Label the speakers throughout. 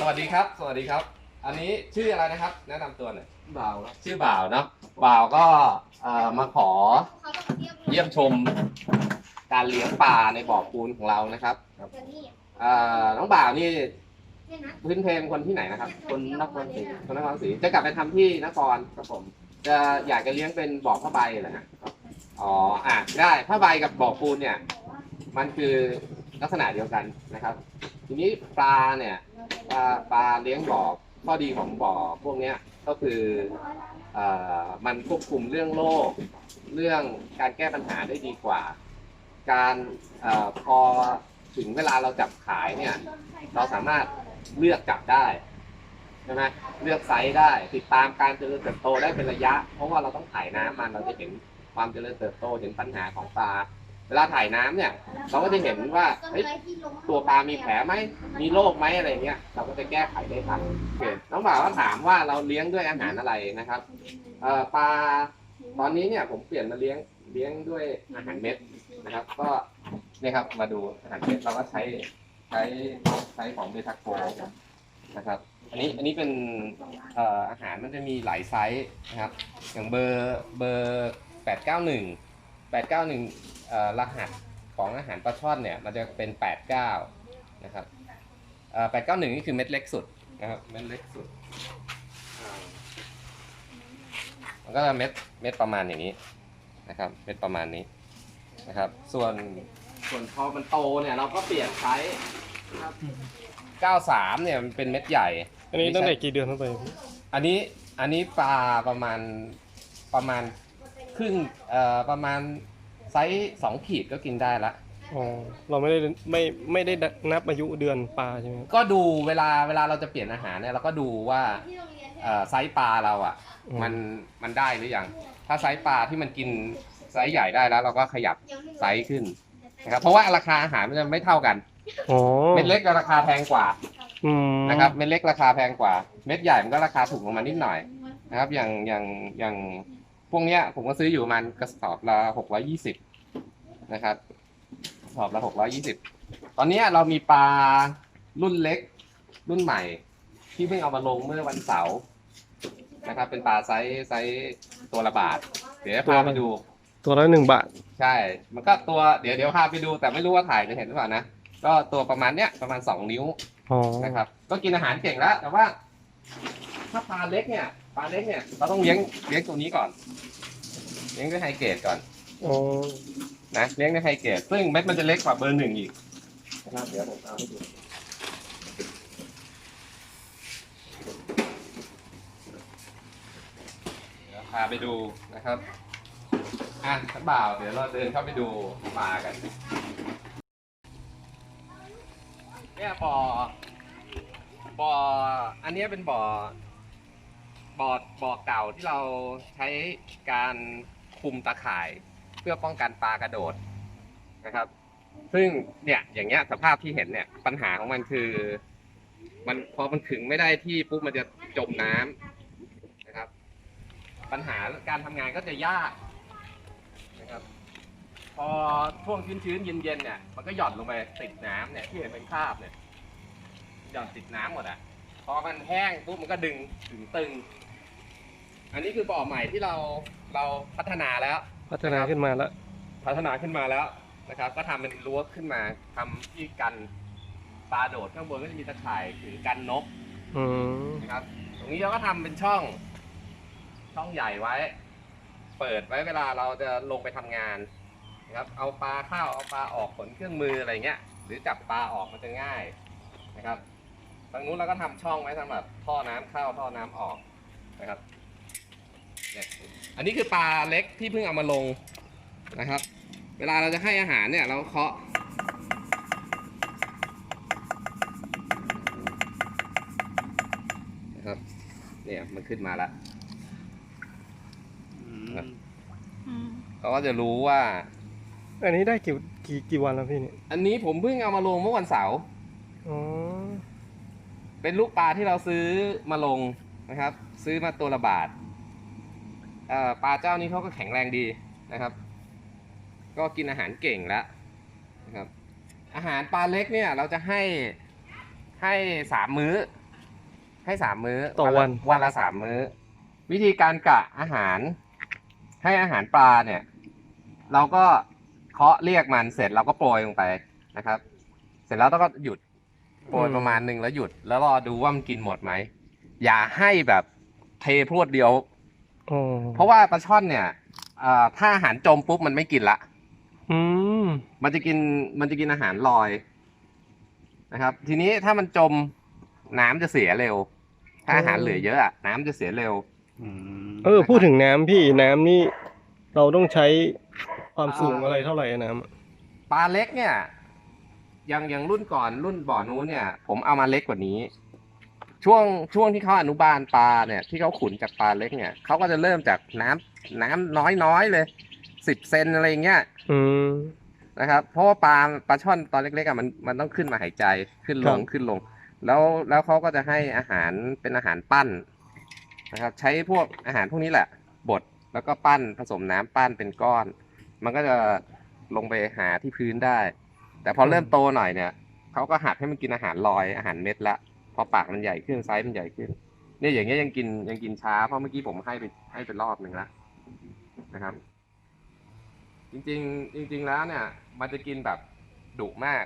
Speaker 1: สวัสดีครับ สวัสดีครับ อันนี้ชื่ออะไรนะครับ แนะนำตัวหน่อย
Speaker 2: บ่าวครับ
Speaker 1: ชื่อบ่าวเนาะบ่าวก็เอ่อมาขอเยี่ยมชมการเลี้ยงปลาในบ่อปูนของเรานะครับเอ่อน้องบ่าวนี่พื้นเพมคนที่ไหนนะครับ
Speaker 2: คนนครศรี
Speaker 1: คนนครศรีจะกลับไปทำที่นครครับผม จะอยากจะเลี้ยงเป็นบ่อผ้าใบเหรอฮะอ๋ออะได้ผ้าใบกับบ่อปูนเนี่ย มันคือลักษณะเดียวกันนะครับ ทีนี้ปลาเนี่ย ปลาปลาเลี้ยงบ่อข้อดีของบ่อพวกเนี้ยก็คือเอ่อมันควบคุมเรื่องโรคเรื่องการแก้ปัญหาได้ดีกว่า การเออพอถึงเวลาเราจับขายเนี่ยเราสามารถเลือกจับได้ใช่ไหมเลือกไซส์ได้ติดตามการเจริญเติบโตได้เป็นระยะ เพราะว่าเราต้องถ่ายน้ำมันเราจะเห็นความเจริญเติบโตเห็นปัญหาของปลา เวลาถ่ายน้ำเนี่ย เราก็จะเห็นว่าเฮ้ยตัวปลามีแผลไหมมีโรคไหมอะไรเงี้ยเราก็จะแก้ไขได้ทันโอเคน้องบ่าวก็ถามว่าเราเลี้ยงด้วยอาหารอะไรนะครับเอ่อปลาตอนนี้เนี่ยผมเปลี่ยนมาเลี้ยงเลี้ยงด้วยอาหารเม็ดนะครับ ก็เนี่ยครับมาดูอาหารเม็ดเราก็ใช้ใช้ใช้ของเบทาโกนะครับ อันนี้อันนี้เป็นเอ่ออาหารมันจะมีหลายไซส์นะครับ อย่างเบอร์เบอร์แปดเก้าหนึ่ง แปดเก้าหนึ่งเอ่อรหัสของอาหารปลาช่อนเนี่ยมันจะเป็นแปดเก้านะครับแปดเก้าหนึ่งนี่คือเม็ดเล็กสุดนะครับเม็ดเล็กสุดอ่ามันก็จะเม็ดเม็ดประมาณอย่างนี้นะครับเม็ดประมาณนี้นะครับ ส่วนส่วนพอมันโตเนี่ยเราก็เปลี่ยนใช้นะครับ93 เนี่ยมันเป็นเม็ดใหญ่
Speaker 3: อันนี้ตั้งแต่กี่เดือนเข้าไปพี่
Speaker 1: อันนี้อันนี้ปลาประมาณประมาณ ครึ่งเอ่อประมาณไซส์สองขีดก็กินได้ละ
Speaker 3: อ๋อเราไม่ได้ไม่ไม่ได้นับอายุเดือนปลาใช่ไหมครับ
Speaker 1: ก็ดูเวลาเวลาเราจะเปลี่ยนอาหารเนี่ยเราก็ดูว่าเอ่อไซส์ปลาเราอะ
Speaker 3: อื
Speaker 1: มันมันได้หรือยังถ้าไซส์ปลาที่มันกินไซส์ใหญ่ได้แล้ว เราก็ขยับไซส์ขึ้นนะครับเพราะว่าราคาอาหารมันจะไม่เท่ากัน
Speaker 3: อ๋อ
Speaker 1: เม็ดเล็กก็ราคาแพงกว่า
Speaker 3: อืม
Speaker 1: นะครับเม็ดเล็กราคาแพงกว่า เม็ดใหญ่มันก็ราคาถูกลงมานิดหน่อยนะครับอย่างอย่างอย่าง พวกเนี้ยผมก็ซื้ออยู่ประมันกระสอบละหกร้อยี่สิบนะครับกระสอบละหกร้อยี่สิบตอนเนี้ยเรามีปลารุ่นเล็ก รุ่นใหม่ ที่เพิ่งเอามาลงเมื่อวันเสาร์นะครับ เป็นปลาไซส์ไซส์ตัวละบาท เดี๋ยวจะพาไปดู
Speaker 3: ตัวละหนึ่งบาท
Speaker 1: ใช่ มันก็ตัวเดี๋ยวเดี๋ยวพาไปดูแต่ไม่รู้ว่าถ่ายจะเห็นหรือเปล่านะ ก็ตัวประมาณเนี้ยประมาณสองนิ้ว
Speaker 3: อ๋อ
Speaker 1: นะครับ ก็กินอาหารเก่งแล้ว แต่ว่าถ้าปลาเล็กเนี่ย ปลาเล็กเนี่ยเราต้องเลี้ยงเลี้ยงตัวนี้ก่อน เลี้ยงด้วยไฮเกรดก่อน
Speaker 3: อ๋อ
Speaker 1: นะเลี้ยงด้วยไฮเกรดซึ่งเม็ดมันจะเล็กกว่าเบอร์หนึ่งอีกนะครับเดี๋ยวผมเอาให้ดูเดี๋ยวพาไปดูนะครับอะท่านบ่าวเดี๋ยวเราเดินเข้าไปดูปลากันเนี่ยบ่อบ่ออันเนี้ยเป็นบ่อ บ่อบ่อเก่าที่เราใช้การคุมตะข่าย เพื่อป้องกันปลากระโดดนะครับ ซึ่งเนี่ยอย่างเงี้ยสภาพที่เห็นเนี่ยปัญหาของมันคือ มันพอมันถึงไม่ได้ที่ปุ๊บมันจะจมน้ำนะครับ ปัญหาการทำงานก็จะยากนะครับพอช่วงชื้นๆเย็นๆเนี่ยมันก็หย่อนลงไปติดน้ำเนี่ยที่เห็นเป็นคราบเนี่ยหย่อนติดน้ำหมดอะพอมันแห้งปุ๊บมันก็ดึงถึงตึง อันนี้คือบ่อใหม่ที่เราเราพัฒนาแล้ว
Speaker 3: พัฒนาขึ้นมาแล้ว
Speaker 1: พัฒนาขึ้นมาแล้วนะครับ ก็ทำเป็นรั้วขึ้นมาทำที่กันปลาโดดข้างบนก็จะมีตะข่ายถือกันนก
Speaker 3: อืม
Speaker 1: นะครับ ตรงนี้เราก็ทำเป็นช่อง ช่องใหญ่ไว้ เปิดไว้เวลาเราจะลงไปทำงานนะครับ เอาปลาเข้าเอาปลาออกขนเครื่องมืออะไรเงี้ย หรือจับปลาออกมันจะง่ายนะครับทางนู้นเราก็ทำช่องไว้สำหรับท่อน้ำเข้าท่อน้ำออกนะครับ เนี่ยอันนี้คือปลาเล็กที่เพิ่งเอามาลงนะครับ เวลาเราจะให้อาหารเนี่ยเราเคาะนะครับ เนี่ยมันขึ้นมาแล้วครับเขาก็จะรู้ว่า
Speaker 3: อันนี้ได้กี่กี่กี่วันแล้วพี่เนี่ย
Speaker 1: อันนี้ผมเพิ่งเอามาลงเมื่อวันเสาร์
Speaker 3: อ๋อ
Speaker 1: เป็นลูกปลาที่เราซื้อมาลงนะครับ ซื้อมาตัวละบาทเอ่อ ปลาเจ้านี้เขาก็แข็งแรงดีนะครับ ก็กินอาหารเก่งแล้วนะครับ อาหารปลาเล็กเนี่ยเราจะให้ให้สามมื้อ ให้สามมื้อ
Speaker 3: ต่อวัน
Speaker 1: ละวันละสามมื้อ วิธีการกะอาหาร ให้อาหารปลาเนี่ย เราก็เคาะเรียกมันเสร็จเราก็โปรยลงไปนะครับ เสร็จแล้วเราก็หยุดโปรยประมาณหนึ่งแล้วหยุด แล้วรอดูว่ามันกินหมดไหมอย่าให้แบบเทพรวดเดียว
Speaker 3: อ๋อ
Speaker 1: เพราะว่าปลาช่อนเนี่ยเอ่อถ้าอาหารจมปุ๊บมันไม่กินละ
Speaker 3: อืม
Speaker 1: มันจะกินมันจะกินอาหารลอยนะครับ ทีนี้ถ้ามันจมน้ำจะเสียเร็ว ถ้าอาหารเหลือเยอะอะน้ำจะเสียเร็ว
Speaker 3: เออ พูดถึงน้ำพี่น้ำนี่เราต้องใช้ความสูงอะไรเท่าไหร่อะน้ำอะ
Speaker 1: ปลาเล็กเนี่ยอย่างอย่างรุ่นก่อนรุ่นบ่อนู้นเนี่ย ผมเอามาเล็กกว่านี้ ช่วงช่วงที่เขาอนุบาลปลาเนี่ยที่เขาขุนจากปลาเล็กเนี่ยเขาก็จะเริ่มจากน้ำน้ำน้อยๆเลยสิบเซนอะไรอย่างเงี้ย
Speaker 3: อืม
Speaker 1: นะครับเพราะว่าปลาปลาช่อนตอนเล็กๆอะมันมันต้องขึ้นมาหายใจขึ้นลง
Speaker 3: ครับ
Speaker 1: ขึ้นลง แล้วแล้วเขาก็จะให้อาหารเป็นอาหารปั้นนะครับ ใช้พวกอาหารพวกนี้แหละบดแล้วก็ปั้นผสมน้ำปั้นเป็นก้อน มันก็จะลงไปหาที่พื้นได้ แต่พอเริ่มโตหน่อยเนี่ยเขาก็หัดให้มันกินอาหารลอยอาหารเม็ดละพ อปากมันใหญ่ขึ้นไซส์มันใหญ่ขึ้น เนี่ยอย่างเงี้ยยังกินยังกินช้าเพราะเมื่อกี้ผมให้ไปให้ไปรอบหนึ่งแล้วนะครับ จริง ๆ จริง ๆ แล้วเนี่ย มันจะกินแบบดุมาก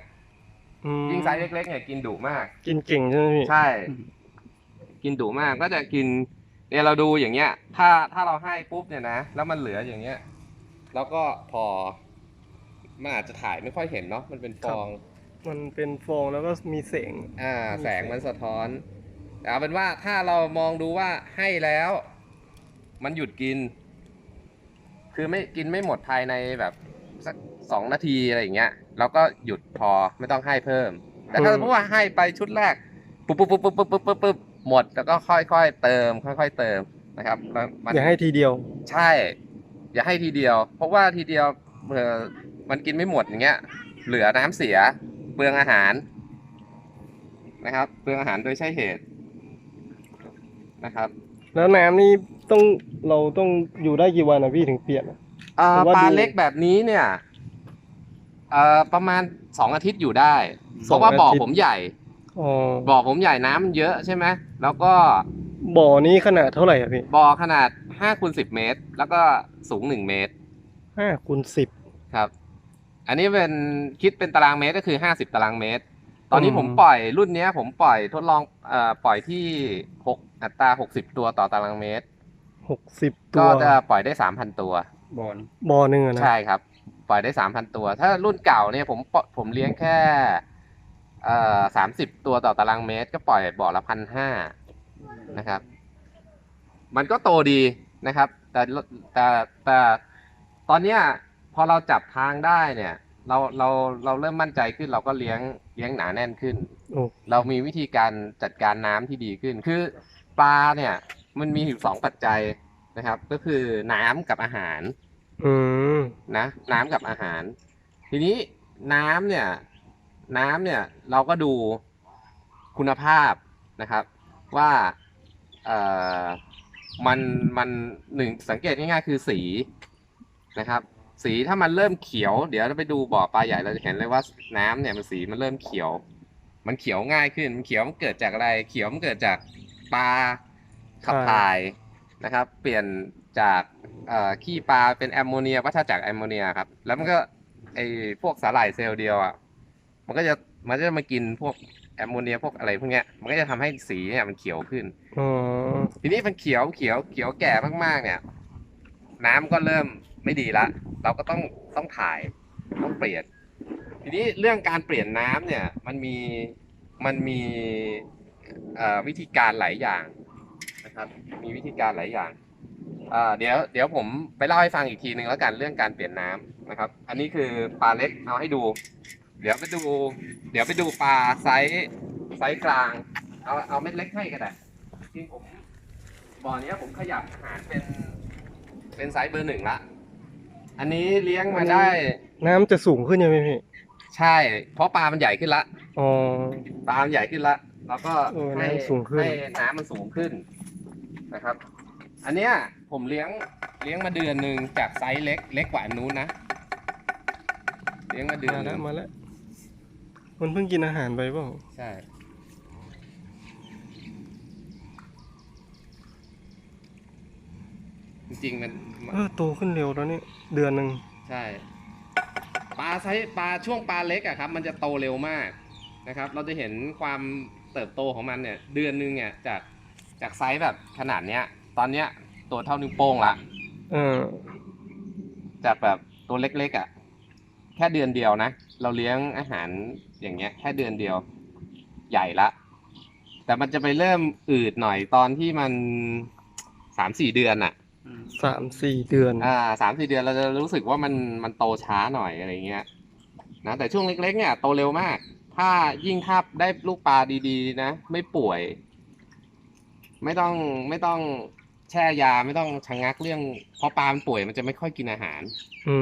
Speaker 3: อืม
Speaker 1: ยิ่งไซส์เล็กๆเนี่ยกินดุมาก
Speaker 3: กินเก่งใช่ไหมพี่
Speaker 1: ใช่ กินดุมากก็จะกิน เนี่ยเราดูอย่างเงี้ย ถ้าถ้าเราให้ปุ๊บเนี่ยนะแล้วมันเหลืออย่างเงี้ย แล้วก็พอมันอาจจะถ่ายไม่ค่อยเห็นเนาะมันเป็นฟอง
Speaker 3: มันเป็นฟองแล้วก็มีเสียง
Speaker 1: อ่า
Speaker 3: มี
Speaker 1: แสง
Speaker 3: แสง
Speaker 1: มันสะท้อนแต่เอาเป็นว่าถ้าเรามองดูว่าให้แล้ว มันหยุดกิน คือไม่กินไม่หมดภายในแบบสักสองนาทีอะไรอย่างเงี้ยเราก็หยุดพอไม่ต้องให้เพิ่ม แต่ถ้าสมมติว่าให้ไปชุดแรกปุ๊บปุ๊บปุ๊บปุ๊บปุ๊บปุ๊บปุ๊บหมดแล้วก็ค่อยๆเติม ค่อย ๆ เติมนะครับแล้วมัน
Speaker 3: อย่าให้ทีเดียว
Speaker 1: ใช่ อย่าให้ทีเดียว เพราะว่าทีเดียวเออมันกินไม่หมดอย่างเงี้ย เหลือน้ำเสีย เปลืองอาหารนะครับเปลืองอาหารโดยใช่เหตุนะครับ
Speaker 3: แล้วน้ำนี่ต้องเราต้องอยู่ได้กี่วันอะพี่ถึงเปลี่ยนอะ
Speaker 1: เอ่อ
Speaker 3: ผมว่า
Speaker 1: ปลา
Speaker 3: ดู
Speaker 1: เล็กแบบนี้เนี่ยเอ่อประมาณสองอาทิตย์อยู่ได้เพ
Speaker 3: สอง
Speaker 1: ราะว่าบ่อ
Speaker 3: อาทิตย์
Speaker 1: ผมใหญ่
Speaker 3: อ๋อ
Speaker 1: บ่อผมใหญ่น้ำมันเยอะใช่ไหมแล้วก็
Speaker 3: บ่อนี้ขนาดเท่าไหร่อะพี่
Speaker 1: บ่อขนาดห้าคูณสิบเมตร แล้วก็สูงหนึ่งเมตร
Speaker 3: ห้าคูณสิบ
Speaker 1: ครับ อันนี้เป็นคิดเป็นตารางเมตรก็คือห้าสิบตารางเมตร ตอนนี้
Speaker 3: อืม
Speaker 1: ผมปล่อยรุ่นเนี้ย ผมปล่อยทดลองเอ่อปล่อยที่หกอัตราหกสิบตัวต่อตารางเมตร
Speaker 3: หกสิบตั
Speaker 1: ก็
Speaker 3: ว
Speaker 1: จะปล่อยได้สามพันตัว
Speaker 2: บอล
Speaker 3: บ่อหนึ่งอะนะ
Speaker 1: ใช่ครับ ปล่อยได้สามพันตัว ถ้ารุ่นเก่าเนี่ยผมปล่อยผมเลี้ยงแค่เอ่อสามสิบตัวต่อตารางเมตร ก็ปล่อยบ่อละพันห้านะครับ มันก็โตดีนะครับ แต่แต่แต่ตอนเนี้ย พอเราจับทางได้เนี่ย เราเราเราเริ่มมั่นใจขึ้นเราก็เลี้ยงเลี้ยงหนาแน่นขึ้น
Speaker 3: โอ้
Speaker 1: เรามีวิธีการจัดการน้ำที่ดีขึ้น คือปลาเนี่ย มันมีอยู่สองปัจจัยนะครับ ก็คือน้ำกับอาหาร
Speaker 3: อืม
Speaker 1: นะ น้ำกับอาหาร ทีนี้น้ำเนี่ย น้ำเนี่ย เราก็ดูคุณภาพนะครับ ว่าเอ่อมันมันหนึ่งสังเกตง่ายๆคือสีนะครับ สีถ้ามันเริ่มเขียว เดี๋ยวเราไปดูบ่อปลาใหญ่เราจะเห็นเลยว่าน้ำเนี่ยมันสีมันเริ่มเขียว มันเขียวง่ายขึ้น มันเขียวมันเกิดจากอะไร เขียวมันเกิดจากปลาขับถ่ายนะครับ เปลี่ยนจากเอ่อขี้ปลาเป็นแอมโมเนียวัฏจักรแอมโมเนียครับ แล้วมันก็ไอพวกสาหร่ายเซลล์เดียวอะ มันก็จะมันจะมากินพวกแอมโมเนียพวกอะไรพวกเนี้ย มันก็จะทำให้สีเนี่ยมันเขียวขึ้น
Speaker 3: อ๋อ
Speaker 1: ทีนี้มันเขียวเขียวเขียวแก่มากๆเนี่ย น้ำก็เริ่มไม่ดีละ เราก็ต้องต้องถ่ายต้องเปลี่ยน ทีนี้เรื่องการเปลี่ยนน้ำเนี่ยมันมีมันมีวิธีการหลายอย่างนะครับมีวิธีการหลายอย่างเดี๋ยวเดี๋ยวผมไปเล่าให้ฟังอีกทีหนึ่งแล้วกันเรื่องการเปลี่ยนน้ำนะครับ อันนี้คือปลาเล็กเอาให้ดู เดี๋ยวไปดู เดี๋ยวไปดูปลาไซส์ไซส์กลางเอาเอาเม็ดเล็กให้ก็ได้ที่ผมบ่อเนี้ยผมขยับอาหารเป็นเป็นไซส์เบอร์หนึ่งละ อันนี้เลี้ยงมาได้
Speaker 3: น้ำจะสูงขึ้นยังไหมพี่
Speaker 1: ใช่ เพราะปลามันใหญ่ขึ้นละ
Speaker 3: อ๋อ
Speaker 1: ปลามันใหญ่ขึ้นละแล้วก็ให้
Speaker 3: สูงขึ้น
Speaker 1: ให้น้ำมันสูงขึ้นนะครับ อันเนี้ยผมเลี้ยงเลี้ยงมาเดือนหนึ่งจากไซส์เล็ก เล็กกว่าอนนู้นนะเลี้ยงมาเดือน
Speaker 3: มาแล้วมาแล้วมันเพิ่งกินอาหารไปเปล่า
Speaker 1: ใช่ จริงมัน
Speaker 3: เออโตขึ้นเร็วแล้วนี่เดือนหนึ่ง
Speaker 1: ใช่ปลาไซส์ปลาช่วงปลาเล็กอะครับ มันจะโตเร็วมากนะครับ เราจะเห็นความเติบโตของมันเนี่ยเดือนหนึงเนี่ยจากจากไซส์แบบขนาดเนี้ย ตอนเนี้ยตัวเท่านิ้วโป้งละ
Speaker 3: เออ
Speaker 1: จากแบบตัวเล็กๆอะ่ะ แค่เดือนเดียวนะ เราเลี้ยงอาหารอย่างเงี้ย แค่เดือนเดียว ใหญ่ละ แต่มันจะไปเริ่มอืดหน่อยตอนที่มันสามสี่เดือนอะ
Speaker 3: สามสี่เดือน
Speaker 1: อ่าสามสี่เดือนเราจะรู้สึกว่ามันมันโตช้าหน่อยอะไรเงี้ยนะแต่ช่วงเล็กๆเนี่ยโตเร็วมาก ถ้ายิ่งถ้าได้ลูกปลาดีๆ นะ ไม่ป่วย ไม่ต้องไม่ต้องแช่ยาไม่ต้องชะงักเรื่องเพราะปลามันป่วยมันจะไม่ค่อยกินอาหาร
Speaker 3: อื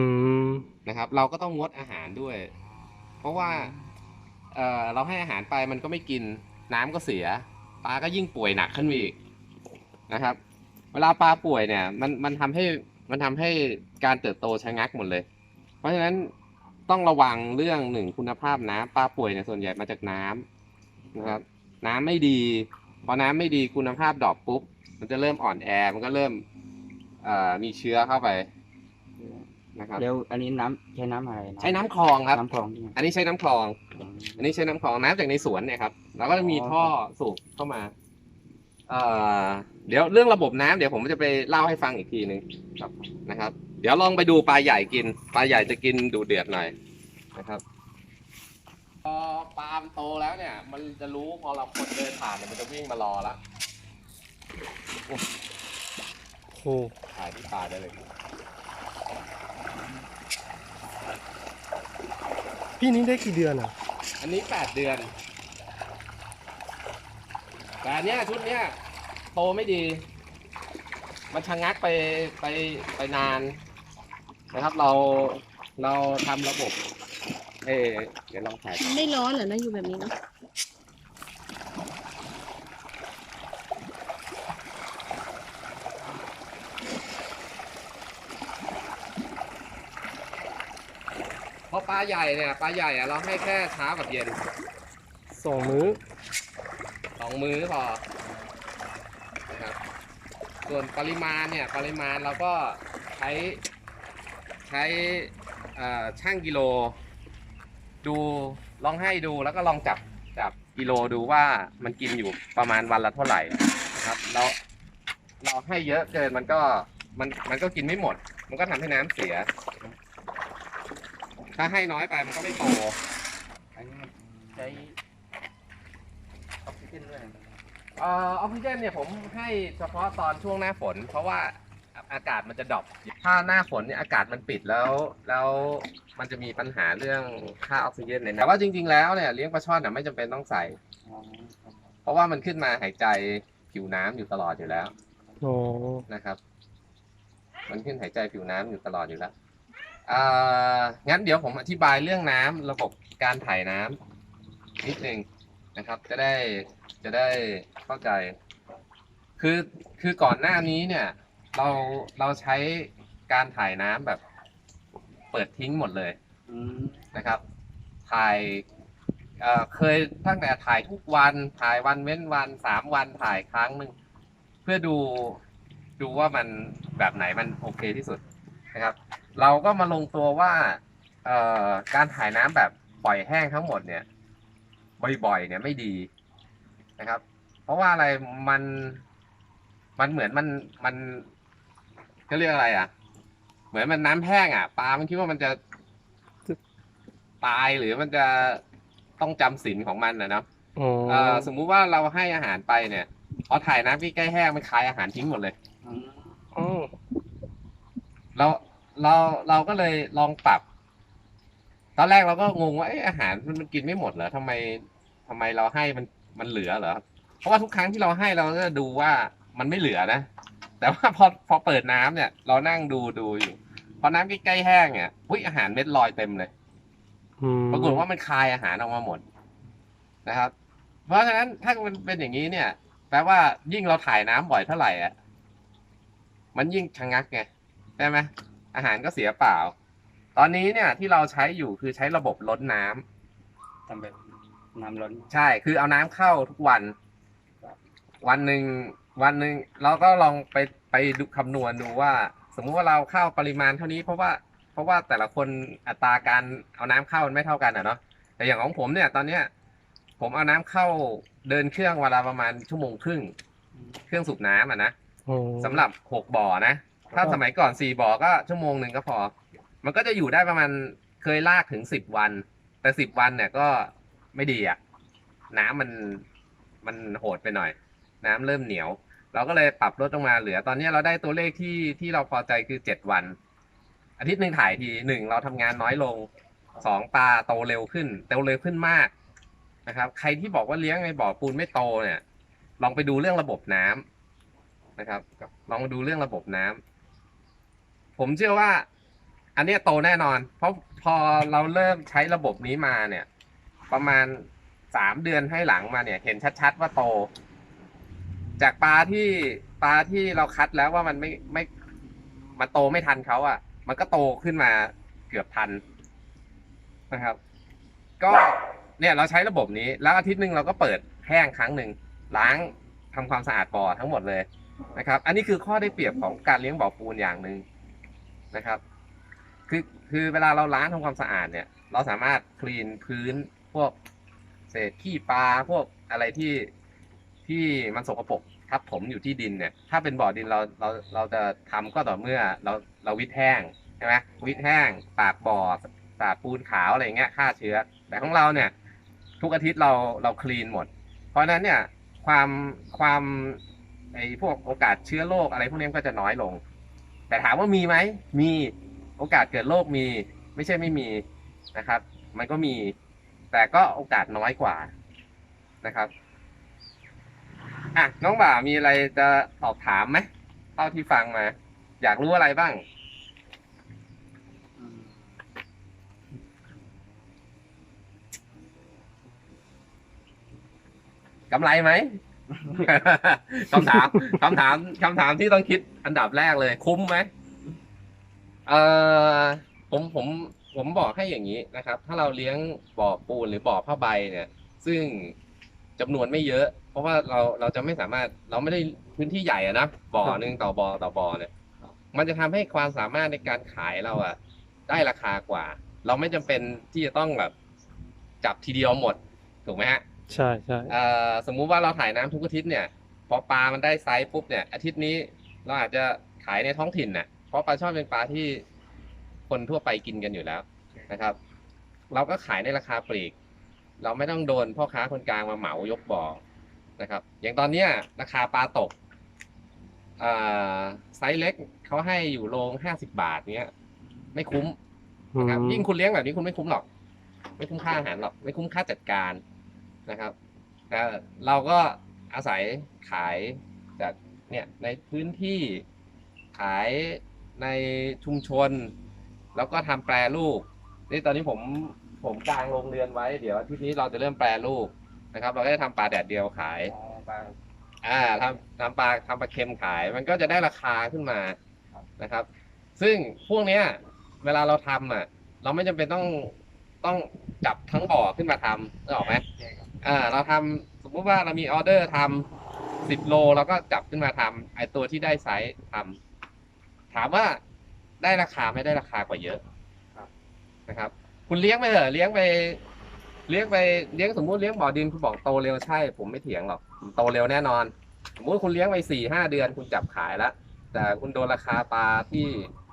Speaker 3: ม
Speaker 1: นะครับ เราก็ต้องงดอาหารด้วย เพราะว่า เออเราให้อาหารไปมันก็ไม่กิน น้ำก็เสียปลาก็ยิ่งป่วยหนักขึ้นมาอีกนะครับ เวลาปลาป่วยเนี่ย มันมันทำให้มันทำให้การเติบโตชะงักหมดเลย เพราะฉะนั้นต้องระวังเรื่องหนึ่งคุณภาพน้ำปลาป่วยเนี่ยส่วนใหญ่มาจากน้ำนะครับ น้ำไม่ดี พอน้ำไม่ดีคุณภาพดรอปปุ๊บมันจะเริ่มอ่อนแอมันก็เริ่มเอ่อมีเชื้อเข้าไปนะครับ
Speaker 2: แล้วอันนี้น้ำใช้น้ำอะไระ
Speaker 1: ใช้น้ำคลองครับ
Speaker 2: น้ำคลองใช่ไหม
Speaker 1: อันนี้ใช้น้ำคลอง อันนี้ใช้น้ำคลองน้ำจากในสวนเนี่ยครับเราก็จะมี
Speaker 2: อ๋อ
Speaker 1: ท่อสูบเข้ามา เอ่อเดี๋ยวเรื่องระบบน้ำเดี๋ยวผมจะไปเล่าให้ฟังอีกทีหนึ่งครับนะครับ เดี๋ยวลองไปดูปลาใหญ่กิน ปลาใหญ่จะกินดูเดือดหน่อยนะครับพอปลามันโตแล้วเนี่ย มันจะรู้พอเราคนเดินผ่านเนี่ยมันจะวิ่งมารอแล้ว
Speaker 3: โห
Speaker 1: ถ่ายที่ปลาได้เลย
Speaker 3: พี่นี้ได้กี่เดือนอะ
Speaker 1: อันนี้แปดเดือนแต่อันเนี้ยชุดเนี้ย โตไม่ดี มันชะงักไปไปไปนานนะครับ เราเราทำระบบ เอะเดี๋ยวลองถ่าย
Speaker 4: ไม่ร้อนเหรอนะอยู่แบบนี้เนาะ
Speaker 1: เพราะปลาใหญ่เนี่ยปลาใหญ่อะเราให้แค่เช้ากับเย็น
Speaker 3: สองมื้อ
Speaker 1: สองมื้อพอนะครับ ส่วนปริมาณเนี่ยปริมาณเราก็ใช้ใช้ช่างกิโล ดูลองให้ดูแล้วก็ลองจับจับกิโลดูว่ามันกินอยู่ประมาณวันละเท่าไหร่นะครับเราเราให้เยอะเกินมันก็มันมันก็กินไม่หมด มันก็ทำให้น้ำเสีย ถ้าให้น้อยไปมันก็ไม่โต
Speaker 2: อันนี้ใช้ออกซิเจนด้วย
Speaker 1: เออออกซิเจนเนี่ยผมให้เฉพาะตอนช่วงหน้าฝน เพราะว่าอากาศมันจะดรอปถ้าหน้าฝนเนี่ยอากาศมันปิดแล้ว แล้วมันจะมีปัญหาเรื่องค่าออกซิเจนเนี่ยแต่ว่าจริง ๆ แล้วเนี่ยเลี้ยงปลาช่อนเนี่ยไม่จำเป็นต้องใส่ เพราะว่ามันขึ้นมาหายใจผิวน้ำอยู่ตลอดอยู่แล้ว
Speaker 3: โอ้
Speaker 1: นะครับ มันขึ้นหายใจผิวน้ำอยู่ตลอดอยู่แล้วอ่างั้นเดี๋ยวผมอธิบายเรื่องน้ำระบบการถ่ายน้ำนิดนึง นะครับ จะได้จะได้เข้าใจ คือคือก่อนหน้านี้เนี่ย เราเราใช้การถ่ายน้ำแบบ เปิดทิ้งหมดเลย
Speaker 2: อืม
Speaker 1: นะครับ ถ่ายเอ่อเคยตั้งแต่ถ่ายทุกวันถ่ายวันเว้นวันสามวันถ่ายครั้งหนึ่งเพื่อดูดูว่ามันแบบไหนมันโอเคที่สุดนะครับ เราก็มาลงตัวว่าเอ่อการถ่ายน้ำแบบปล่อยแห้งทั้งหมดเนี่ย บ่อยๆเนี่ยไม่ดีนะครับ เพราะว่าอะไรมันมันเหมือนมันมันก็เรียกอะไรอะ เหมือนมันน้ำแห้งอะปลามันคิดว่ามันจะตายหรือมันจะต้องจำศีลของมันนะเนาะ
Speaker 3: โอ้
Speaker 1: เอ่อสมมุติว่าเราให้อาหารไปเนี่ยพอถ่ายน้ำที่ใกล้แห้งมันคายอาหารทิ้งหมดเลย
Speaker 2: อืม
Speaker 3: อ้าว
Speaker 1: เราเราเราก็เลยลองปรับ ตอนแรกเราก็งงว่าเอ๊ะอาหารมันมันกินไม่หมดเหรอทำไมทำไมเราให้มันมันเหลือเหรอ เพราะว่าทุกครั้งที่เราให้เราก็จะดูว่ามันไม่เหลือนะ แต่ว่าพอพอเปิดน้ำเนี่ย เรานั่งดูดูอยู่พอน้ำใกล้ๆแห้งเนี่ยอุ้ยอาหารเม็ดลอยเต็มเลย
Speaker 3: อืม
Speaker 1: ปรากฏว่ามันคายอาหารออกมาหมดนะครับ เพราะฉะนั้นถ้ามันเป็นอย่างนี้เนี่ย แปลว่ายิ่งเราถ่ายน้ำบ่อยเท่าไหร่อะมันยิ่งชะงักไงใช่ไหมอาหารก็เสียเปล่า ตอนนี้เนี่ยที่เราใช้อยู่คือใช้ระบบล้นน้ำ
Speaker 2: ทำแบบ น้ำล้น
Speaker 1: ใช่ คือเอาน้ำเข้าทุกวันวันหนึ่งวันหนึ่งเราก็ลองไปไปดูคำนวณดูว่า สมมุติว่าเราเข้าปริมาณเท่านี้เพราะว่าเพราะว่าแต่ละคนอัตราการเอาน้ำเข้ามันไม่เท่ากันอะเนาะแต่อย่างของผมเนี่ยตอนเนี้ย ผมเอาน้ำเข้าเดินเครื่องเวลาประมาณชั่วโมงครึ่งเครื่องสูบน้ำอะนะ
Speaker 3: โอ้
Speaker 1: สำหรับหกบ่อนะ ถ้าสมัยก่อนสี่บ่อก็ชั่วโมงหนึ่งก็พอ มันก็จะอยู่ได้ประมาณเคยลากถึงสิบวัน แต่สิบวันเนี่ยก็ ไม่ดีอะน้ำมันมันโหดไปหน่อย น้ำเริ่มเหนียว เราก็เลยปรับลดลงมาเหลือ ตอนนี้เราได้ตัวเลขที่ที่เราพอใจคือเจ็ดวัน อาทิตย์หนึ่งถ่ายทีหนึ่งเราทำงานน้อยลงสองปลาโตเร็วขึ้นโตเร็วขึ้นมากนะครับ ใครที่บอกว่าเลี้ยงในบ่อปูนไม่โตเนี่ย ลองไปดูเรื่องระบบน้ำนะครับ ลองมาดูเรื่องระบบน้ำผมเชื่อว่า อันนี้โตแน่นอน เพราะพอเราเริ่มใช้ระบบนี้มาเนี่ย ประมาณสามเดือนให้หลังมาเนี่ย เห็นชัดๆว่าโต จากปลาที่ปลาที่เราคัดแล้วว่ามันไม่ไม่มันโตไม่ทันเขาอะ มันก็โตขึ้นมาเกือบทันนะครับ ก็เนี่ยเราใช้ระบบนี้ แล้วอาทิตย์หนึ่งเราก็เปิดแห้งครั้งหนึ่งล้างทำความสะอาดบ่อทั้งหมดเลยนะครับ อันนี้คือข้อได้เปรียบของการเลี้ยงบ่อปูนอย่างหนึ่งนะครับ คือคือเวลาเราล้างทำความสะอาดเนี่ย เราสามารถคลีนพื้น พวกเศษขี้ปลาพวกอะไรที่ที่มันสกปรกทับถมอยู่ที่ดินเนี่ย ถ้าเป็นบ่อดินเราเราเราจะทำก็ต่อเมื่อเราเราวิดแห้งใช่ไหมวิดแห้งปากบ่อสาดปูนขาวอะไรเงี้ยฆ่าเชื้อ แต่ของเราเนี่ย ทุกอาทิตย์เราเราคลีนหมด เพราะฉะนั้นเนี่ยความความไอ้พวกโอกาสเชื้อโรคอะไรพวกนี้ก็จะน้อยลง แต่ถามว่ามีไหมมีโอกาสเกิดโรคมี ไม่ใช่ไม่มีนะครับ มันก็มี แต่ก็โอกาสน้อยกว่านะครับอะน้องบ่ามีอะไรจะสอบถามไหมเท่าที่ฟังมา อยากรู้อะไรบ้าง กำไรไหม คำถามคำถามคำถามที่ต้องคิดอันดับแรกเลย คุ้มไหมเออผมผม ผมบอกให้อย่างนี้นะครับ ถ้าเราเลี้ยงบ่อปูนหรือบ่อผ้าใบเนี่ย ซึ่งจำนวนไม่เยอะ เพราะว่าเราเราจะไม่สามารถเราไม่ได้พื้นที่ใหญ่อะนะบ่อหนึ่งต่อบ่อต่อบ่อเนี่ย มันจะทำให้ความสามารถในการขายเราอะได้ราคากว่า เราไม่จำเป็นที่จะต้องแบบจับทีเดียวหมดถูกไหมฮะ
Speaker 3: ใช่ใช่
Speaker 1: เอ่อสมมุติว่าเราถ่ายน้ำทุกอาทิตย์เนี่ย พอปลามันได้ไซส์ปุ๊บเนี่ยอาทิตย์นี้เราอาจจะขายในท้องถิ่นน่ะเพราะปลาช่อนเป็นปลาที่ คนทั่วไปกินกันอยู่แล้วนะครับ เราก็ขายในราคาปลีก เราไม่ต้องโดนพ่อค้าคนกลางมาเหมายกบ่อนะครับ อย่างตอนเนี้ยราคาปลาตกอ่าไซส์เล็กเขาให้อยู่โลงห้าสิบาทเนี้ย ไม่คุ้มนะครับยิ่งคุณเลี้ยงแบบนี้คุณไม่คุ้มหรอก ไม่คุ้มค่าอาหารหรอกไม่คุ้มค่าจัดการนะครับแต่เราก็อาศัยขายจากเนี่ยในพื้นที่ขายในชุมชน แล้วก็ทำแปรรูป นี่ตอนนี้ผมผมกางโรงเรือนไว้ เดี๋ยวอาที่นี้เราจะเริ่มแปรรูปนะครับ เราก็จะทำปลาแดดเดียวขายอ่าทำทำปลาทำปลาเค็มขาย มันก็จะได้ราคาขึ้นมานะครับ ซึ่งพวกเนี้ย เวลาเราทำอะ เราไม่จำเป็นต้องต้องจับทั้งบ่อขึ้นมาทำนึกออกไหมอ่า เราทำสมมุติว่าเรามีออเดอร์ทำสิบโลเราก็จับขึ้นมาทำไอตัวที่ได้ไซส์ทำถามว่า ได้ราคาไม่ได้ราคากว่าเยอะนะครับ คุณเลี้ยงไปเถอะเลี้ยงไป เลี้ยงไปเลี้ยงสมมุติเลี้ยงบ่อดินคุณบอกโตเร็วใช่ ผมไม่เถียงหรอกโตเร็วแน่นอน สมมติคุณเลี้ยงไปสี่ห้าเดือน คุณจับขายแล้วแต่คุณโดนราคาปลาที่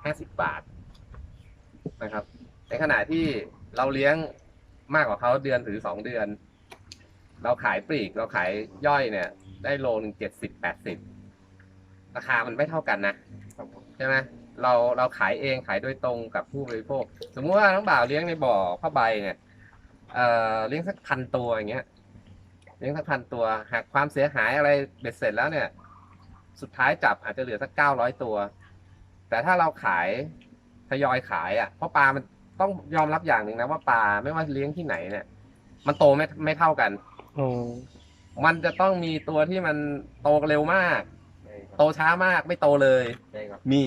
Speaker 1: ห้าสิบบาทนะครับ ในขณะที่เราเลี้ยงมากกว่าเขาเดือนหรือสองเดือน เราขายปลีกเราขายย่อยเนี่ย ได้โลหนึ่งเจ็ดสิบแปดสิบราคามันไม่เท่ากันนะใช่ไหม เราเราขายเองขายโดยตรงกับผู้บริโภค สมมุติว่าน้องบ่าวเลี้ยงในบ่อผ้าใบเนี่ยเอ่อเลี้ยงสักพันตัวอย่างเงี้ยเลี้ยงสักพันตัวหากความเสียหายอะไรเบ็ดเสร็จแล้วเนี่ย สุดท้ายจับอาจจะเหลือสักเก้าร้อยตัว แต่ถ้าเราขายทยอยขายอะเพราะปลามันต้องยอมรับอย่างหนึ่งนะว่าปลาไม่ว่าเลี้ยงที่ไหนเนี่ย มันโตไม่ไม่เท่ากัน
Speaker 3: โอ้
Speaker 1: มันจะต้องมีตัวที่มันโตเร็วมาก โตช้ามากไม่โตเลยมี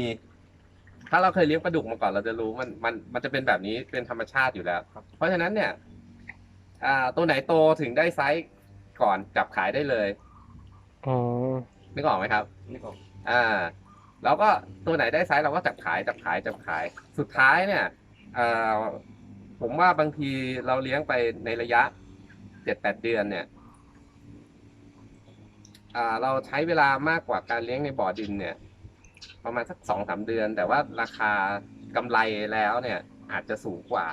Speaker 1: ถ้าเราเคยเลี้ยงปลาดุกมาก่อนเราจะรู้มันมันมันจะเป็นแบบนี้เป็นธรรมชาติอยู่แล้ว เพราะฉะนั้นเนี่ย อ่า ตัวไหนโตถึงได้ไซส์ก่อนจับขายได้เลย
Speaker 3: อ๋อ
Speaker 1: นึกออกไหมครับ
Speaker 2: นี่ก็
Speaker 1: อ่าเราก็ตัวไหนได้ไซส์เราก็จับขายจับขายจับขาย สุดท้ายเนี่ยเอ่อผมว่าบางทีเราเลี้ยงไปในระยะเจ็ดแปดเดือนเนี่ยอ่าเราใช้เวลามากกว่าการเลี้ยงในบ่อดินเนี่ย ประมาณสักสองสามเดือน แต่ว่าราคากำไรแล้วเนี่ยอาจจะสูงกว่า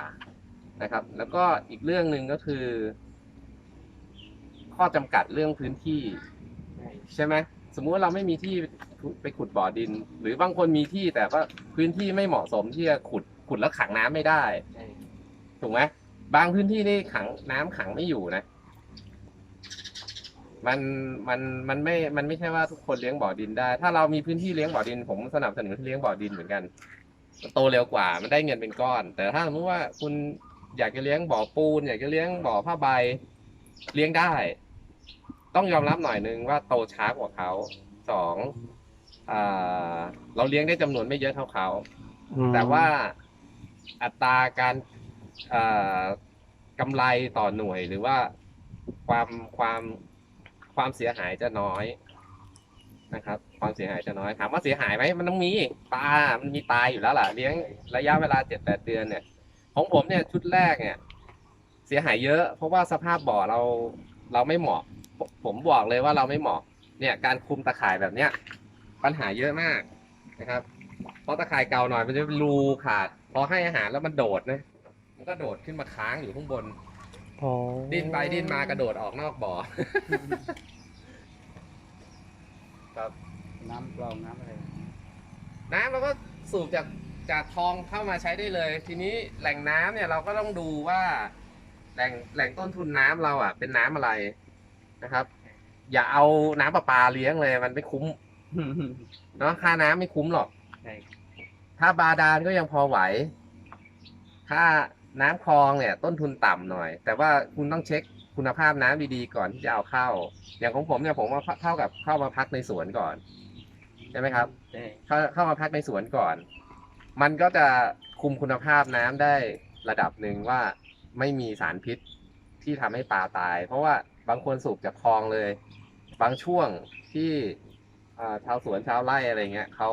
Speaker 1: นะครับ แล้วก็อีกเรื่องหนึ่งก็คือ ข้อจำกัดเรื่องพื้นที่ ใช่ไหมสมมุติว่าเราไม่มีที่ไปขุดบ่อดิน หรือบางคนมีที่แต่ว่าพื้นที่ไม่เหมาะสมที่จะขุดขุดแล้วขังน้ำไม่ได้
Speaker 2: ใช่
Speaker 1: ถูกไหมบางพื้นที่นี่ขังน้ำขังไม่อยู่นะ มันมันมันไม่ มันไม่ใช่ว่าทุกคนเลี้ยงบ่อดินได้ ถ้าเรามีพื้นที่เลี้ยงบ่อดิน ผมสนับสนุนให้เลี้ยงบ่อดินเหมือนกันโตเร็วกว่า มันได้เงินเป็นก้อน แต่ถ้าสมมติว่าคุณอยากจะเลี้ยงบ่อปูน อยากจะเลี้ยงบ่อผ้าใบ เลี้ยงได้ ต้องยอมรับหน่อยนึงว่าโตช้ากว่าเขาสองอ่าเราเลี้ยงได้จำนวนไม่เยอะเท่าเขา
Speaker 3: อืม
Speaker 1: แต่ว่าอัตราการเอ่อกำไรต่อหน่วยหรือว่าความความ ความเสียหายจะน้อยนะครับ ความเสียหายจะน้อยถามว่าเสียหายไหมมันต้องมีปลา มันมีตายอยู่แล้วล่ะเลี้ยงระยะเวลาเจ็ดแปดเดือนเนี่ย ของผมเนี่ยชุดแรกเนี่ย เสียหายเยอะ เพราะว่าสภาพบ่อเราเราไม่เหมาะ ผมบอกเลยว่าเราไม่เหมาะ เนี่ยการคุมตะข่ายแบบเนี้ยปัญหาเยอะมากนะครับ เพราะตะข่ายเก่าหน่อยมันจะรูขาดพอให้อาหารแล้วมันโดดนะมันก็โดดขึ้นมาค้างอยู่ข้างบน
Speaker 3: อ๋อ
Speaker 1: ดิ้นไปดิ้นมากระโดดออกนอกบ่อ ครับ
Speaker 2: น้ำกรองน้ำอะไร
Speaker 1: น้ำเราก็สูบจากจากคลองเข้ามาใช้ได้เลย ทีนี้แหล่งน้ำเนี่ยเราก็ต้องดูว่า แหล่งแหล่งต้นทุนน้ำเราอะ เป็นน้ำอะไรนะครับ อย่าเอาน้ำประปาเลี้ยงเลยมันไม่คุ้มเนาะค่าน้ำไม่คุ้มหรอก
Speaker 2: ใช่
Speaker 1: ถ้าบาดาลก็ยังพอไหว ถ้า น้ำคลองเนี่ยต้นทุนต่ำหน่อย แต่ว่าคุณต้องเช็คคุณภาพน้ำดีๆก่อนที่จะเอาเข้า อย่างของผมเนี่ยผมว่าเท่ากับเข้ามาพักในสวนก่อนใช่ไหมครับ
Speaker 2: ใช่
Speaker 1: เข้าเข้ามาพักในสวนก่อน มันก็จะคุมคุณภาพน้ำได้ระดับหนึ่งว่าไม่มีสารพิษที่ทำให้ปลาตาย เพราะว่าบางคนสูบจากคลองเลย บางช่วงที่อ่าชาวสวนชาวไร่อะไรเงี้ยเขา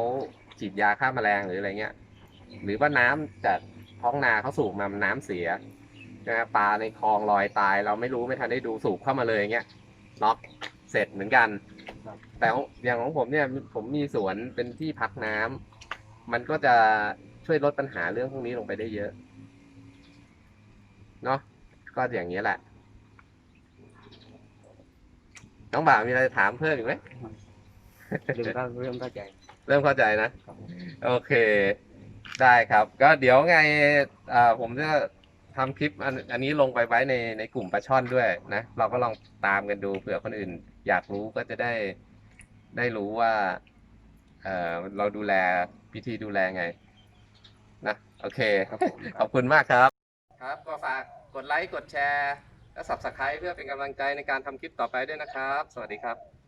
Speaker 1: ฉีดยาฆ่าแมลงหรืออะไรเงี้ย หรือว่าน้ำจาก ท้องนาเขาสูบมามันน้ำเสียนะปลาในคลองลอยตาย เราไม่รู้ไม่ทันได้ดูสูบเข้ามาเลยเงี้ยน็อกเสร็จเหมือนกัน แต่ของอย่างของผมเนี่ยผมมีสวนเป็นที่พักน้ำมันก็จะช่วยลดปัญหาเรื่องพวกนี้ลงไปได้เยอะเนาะก็อย่างนี้ยแหละ น้องบ่าวมีอะไรถามเพิ่มอีกไหม
Speaker 2: เริ่มเข้าเริ่มเข้าใจ
Speaker 1: เริ่มเข้าใจนะ
Speaker 2: ครับ
Speaker 1: โอเค ได้ครับ ก็เดี๋ยวไงอ่าผมจะทำคลิปอันอันนี้ลงไปไว้ในในกลุ่มปลาช่อนด้วยนะ เราก็ลองตามกันดูเผื่อคนอื่น อยากรู้ก็จะได้ได้รู้ว่า เอ่อเราดูแลพิธีดูแลไง นะ โอเค
Speaker 2: ครับผม
Speaker 1: ขอบคุณมากครับ ครับ ก็ฝากกดไลค์ กดแชร์ และ subscribe เพื่อเป็นกำลังใจในการทำคลิปต่อไปด้วยนะครับ สวัสดีครับ